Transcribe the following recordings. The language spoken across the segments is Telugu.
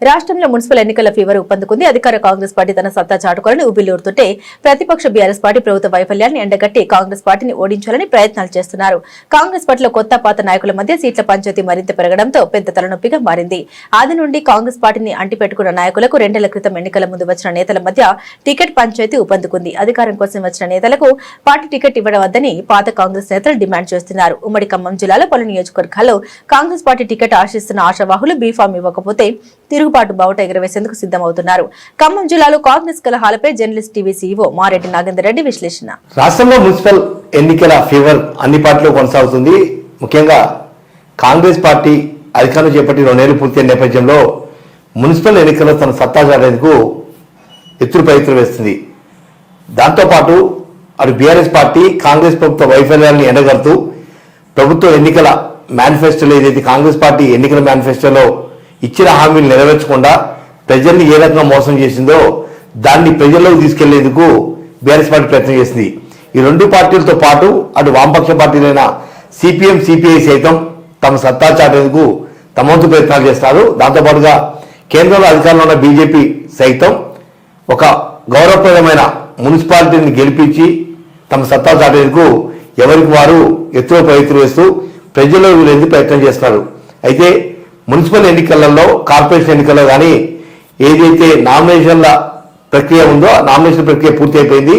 రాష్ట్రంలో మున్సిపల్ ఎన్నికల ఫీవర్ ఉప్పందుకుంది అధికార కాంగ్రెస్ పార్టీ తన సత్తా చాటుకోవాలని ఉబిల్లూరుతుంటే ప్రతిపక్ష బీఆర్ఎస్ పార్టీ ప్రభుత్వ వైఫల్యాన్ని ఎండగట్టి కాంగ్రెస్ పార్టీని ఓడించాలని ప్రయత్నాలు చేస్తున్నారు. కాంగ్రెస్ పార్టీలో కొత్త పాత నాయకుల మధ్య సీట్ల పంచాయతీ మరింత పెరగడంతో పెద్ద తలనొప్పిగా మారింది. ఆది నుండి కాంగ్రెస్ పార్టీని అంటిపెట్టుకున్న నాయకులకు రెండేళ్ళ క్రితం ఎన్నికల ముందు వచ్చిన నేతల మధ్య టికెట్ పంచాయతీ ఉప్పందుకుంది అధికారం కోసం వచ్చిన నేతలకు పార్టీ టికెట్ ఇవ్వడం వద్దని పాత కాంగ్రెస్ నేతలు డిమాండ్ చేస్తున్నారు. ఉమ్మడి ఖమ్మం జిల్లాలో పలు నియోజకవర్గాల్లో కాంగ్రెస్ పార్టీ టికెట్ ఆశిస్తున్న ఆశావాహులు బీఫామ్ ఇవ్వకపోతే తిరుగు తిరుగుబాటు బావుట ఎగరవేసేందుకు సిద్దమవుతున్నారు ఖమ్మం జిల్లాలో Congress కలహాలపై journalist TV CEO Mareddy Nagender Reddy విశ్లేషణ. రాష్ట్రంలో మున్సిపల్ ఎన్నికల ఫీవర్ అన్ని పార్టీలో కొనసాగుతుంది. ముఖ్యంగా కాంగ్రెస్ పార్టీ అధికారం చేపట్టి రెండేళ్ళు పూర్తయిన నేపథ్యంలో మున్సిపల్ ఎన్నికల్లో తన సత్తా చాటేందుకు ఎత్తులు ప్రయత్నం వేస్తుంది. దాంతోపాటు అటు బీఆర్ఎస్ పార్టీ కాంగ్రెస్ ప్రభుత్వ వైఫల్యాన్ని ఎండగడుతూ ప్రభుత్వ ఎన్నికల మేనిఫెస్టోలో ఏదైతే కాంగ్రెస్ పార్టీ ఎన్నికల మేనిఫెస్టోలో ఇచ్చిన హామీలు నెరవేర్చకుండా ప్రజల్ని ఏ రకంగా మోసం చేసిందో దాన్ని ప్రజల్లోకి తీసుకెళ్ళేందుకు బీఆర్ఎస్ పార్టీ ప్రయత్నం చేసింది. ఈ రెండు పార్టీలతో పాటు అటు వామపక్ష పార్టీలైన సిపిఎం సిపిఐ సైతం తమ సత్తా చాటేందుకు తమ వంతు ప్రయత్నాలు చేస్తారు. దాంతోపాటుగా కేంద్రంలో అధికారంలో ఉన్న బీజేపీ సైతం ఒక గౌరవప్రదమైన మున్సిపాలిటీని గెలిపించి తమ సత్తా చాటేందుకు ఎవరికి వారు ఎత్తులో ప్రయత్నం వేస్తూ ప్రజల్లో వీళ్ళేంది ప్రయత్నం చేస్తున్నారు అయితే మున్సిపల్ ఎన్నికలలో కార్పొరేషన్ ఎన్నికల్లో కానీ ఏదైతే నామినేషన్ల ప్రక్రియ ఉందో నామినేషన్ ప్రక్రియ పూర్తి అయిపోయింది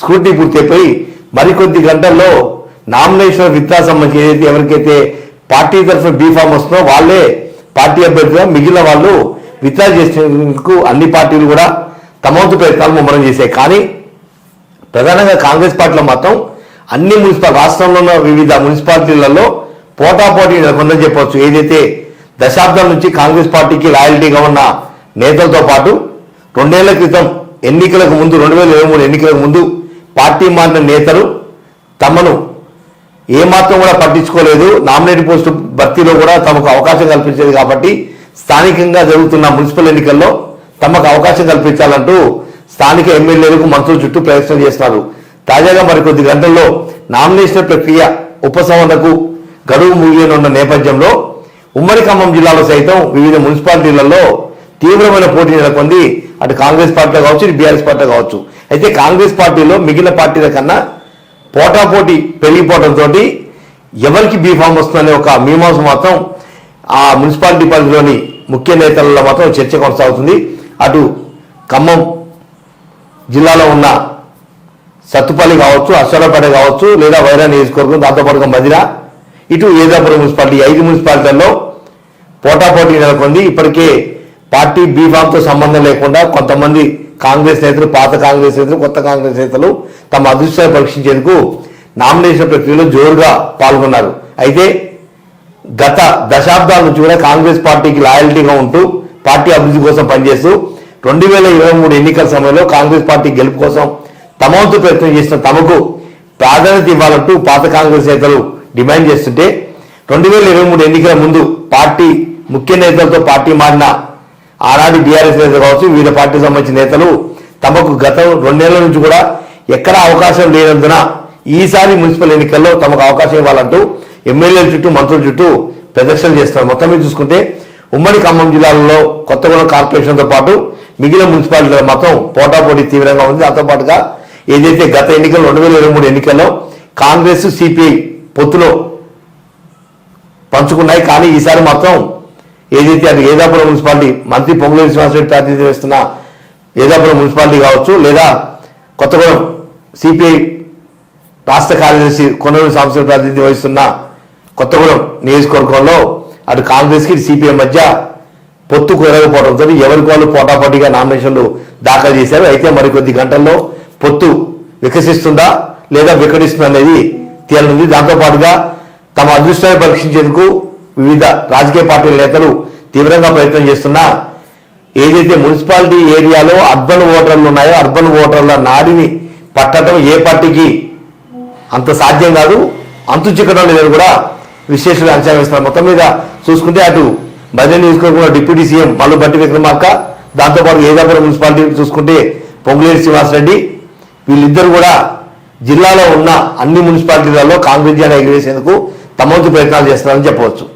స్క్రూటీ పూర్తి అయిపోయి మరికొద్ది గంటల్లో నామినేషన్ విత్తా సంబంధించి ఏదైతే ఎవరికైతే పార్టీ తరఫున బీఫామ్ వస్తుందో వాళ్ళే పార్టీ అభ్యర్థిగా మిగిలిన వాళ్ళు విత్డ్రా చేసేందుకు అన్ని పార్టీలు కూడా తమ వంతు ప్రయత్నాలు ముమ్మరం చేశాయి. కానీ ప్రధానంగా కాంగ్రెస్ పార్టీలో మాత్రం అన్ని మున్సిపల్ రాష్ట్రంలో ఉన్న వివిధ మున్సిపాలిటీలలో పోటాపోటీ నెలకొందని చెప్పవచ్చు. ఏదైతే దశాబ్దం నుంచి కాంగ్రెస్ పార్టీకి లాయల్టీగా ఉన్న నేతలతో పాటు రెండేళ్ళ క్రితం ఎన్నికలకు ముందు రెండు వేల ఇరవై మూడు ఎన్నికలకు ముందు పార్టీ మారిన నేతలు తమను ఏమాత్రం కూడా పట్టించుకోలేదు. నామినేట్ పోస్టు భర్తీలో కూడా తమకు అవకాశం కల్పించేది కాబట్టి స్థానికంగా జరుగుతున్న మున్సిపల్ ఎన్నికల్లో తమకు అవకాశం కల్పించాలంటూ స్థానిక ఎమ్మెల్యేలకు మంత్రుల చుట్టూ ప్రయత్నం చేస్తున్నారు. తాజాగా మరికొద్ది గంటల్లో నామినేషన్ ప్రక్రియ ఉపసంహరణకు గడువు ముగియనున్న నేపథ్యంలో ఉమ్మడి ఖమ్మం జిల్లాలో సైతం వివిధ మున్సిపాలిటీలలో తీవ్రమైన పోటీ నెలకొంది. అటు కాంగ్రెస్ పార్టీలో కావచ్చు ఇటు బీఆర్ఎస్ పార్టీలో కావచ్చు. అయితే కాంగ్రెస్ పార్టీలో మిగిలిన పార్టీల కన్నా పోటాపోటీ పెరిగిపోవడంతో ఎవరికి బీఫామ్ వస్తుందనే ఒక మీమాంస మాత్రం ఆ మున్సిపాలిటీ పరిధిలోని ముఖ్య నేతలలో మాత్రం చర్చ కొనసాగుతుంది. అటు ఖమ్మం జిల్లాలో ఉన్న సత్తుపల్లి కావచ్చు అశ్వరపేట కావచ్చు లేదా వైరా నియోజకవర్గం దాంతోపాటుగా మదిరా ఇటు ఏదాపురం మున్సిపాలిటీ ఐదు మున్సిపాలిటీల్లో పోటాపోటీ నెలకొంది. ఇప్పటికే పార్టీ బీఫామ్తో సంబంధం లేకుండా కొంతమంది కాంగ్రెస్ నేతలు పాత కాంగ్రెస్ నేతలు కొత్త కాంగ్రెస్ నేతలు తమ అదృష్టాన్ని పరీక్షించేందుకు నామినేషన్ ప్రక్రియలో జోరుగా పాల్గొన్నారు. అయితే గత దశాబ్దాల నుంచి కూడా కాంగ్రెస్ పార్టీకి లాయల్టీగా ఉంటూ పార్టీ అభివృద్ధి కోసం పనిచేస్తూ రెండు వేల ఇరవై మూడు ఎన్నికల సమయంలో కాంగ్రెస్ పార్టీ గెలుపు కోసం తమ వంతు ప్రయత్నం చేసిన తమకు ప్రాధాన్యత ఇవ్వాలంటూ పాత కాంగ్రెస్ నేతలు డిమాండ్ చేస్తుంటే రెండు వేల ఇరవై మూడు ఎన్నికల ముందు పార్టీ ముఖ్య నేతలతో పార్టీ మారిన ఆనాడు బీఆర్ఎస్ నేతలు కావచ్చు వివిధ పార్టీకి సంబంధించిన నేతలు తమకు గత రెండేళ్ళ నుంచి కూడా ఎక్కడ అవకాశం లేనందున ఈసారి మున్సిపల్ ఎన్నికల్లో తమకు అవకాశం ఇవ్వాలంటూ ఎమ్మెల్యేల చుట్టూ మంత్రుల చుట్టూ ప్రదర్శనలు చేస్తున్నారు. మొత్తం మీద చూసుకుంటే ఉమ్మడి ఖమ్మం జిల్లాలలో కొత్తగూడెం కార్పొరేషన్తో పాటు మిగిలిన మున్సిపాలిటీల మొత్తం పోటాపోటీ తీవ్రంగా ఉంది. దాంతో పాటుగా ఏదైతే గత ఎన్నికలు రెండు వేల ఇరవై మూడు ఎన్నికల్లో కాంగ్రెస్ సిపిఐ పొత్తులో పంచుకున్నాయి. కానీ ఈసారి మాత్రం ఏదైతే అది ఏదాపురం మున్సిపాలిటీ మంత్రి పొంగులేటి శ్రీనివాసరెడ్డి ప్రాతినిధ్యం వస్తున్న ఏదాపురం మున్సిపాలిటీ కావచ్చు లేదా కొత్తగూడెం సిపిఐ రాష్ట్ర కార్యదర్శి కొనూరు సాంస్కృతిక ప్రాతినిధ్యం వహిస్తున్న కొత్తగూడెం నియోజకవర్గంలో అటు కాంగ్రెస్కి సిపిఐ మధ్య పొత్తు కుదరకపోవడంతో ఎవరికి వాళ్ళు పోటాపోటీగా నామినేషన్లు దాఖలు చేశారు. అయితే మరికొద్ది గంటల్లో పొత్తు వికసిస్తుందా లేదా వికటిస్తుందా అనేది తేలనుంది. దాంతోపాటుగా తమ అదృష్టాన్ని పరీక్షించేందుకు వివిధ రాజకీయ పార్టీల నేతలు తీవ్రంగా ప్రయత్నం చేస్తున్నా. ఏదైతే మున్సిపాలిటీ ఏరియాలో అర్బన్ ఓటర్లు ఉన్నాయో అర్బన్ ఓటర్ల నాడిని పట్టడం ఏ పార్టీకి అంత సాధ్యం కాదు. అంతు చిక్కడం లేదని కూడా విశ్లేషకులు అంచనా వేస్తున్నారు. మొత్తం మీద చూసుకుంటే అటు బదిలీ నియోజకవర్గంలో డిప్యూటీ సీఎం మల్లు బట్టి విక్రమార్క దాంతోపాటు ఏదాపురం మున్సిపాలిటీ చూసుకుంటే పొంగులేరు శ్రీనివాసరెడ్డి వీళ్ళిద్దరు కూడా జిల్లాలో ఉన్న అన్ని మున్సిపాలిటీలలో కాంగ్రెస్ జెండా ఎగిరేసేందుకు తమ వంతు ప్రయత్నాలు చేస్తున్నారని చెప్పవచ్చు.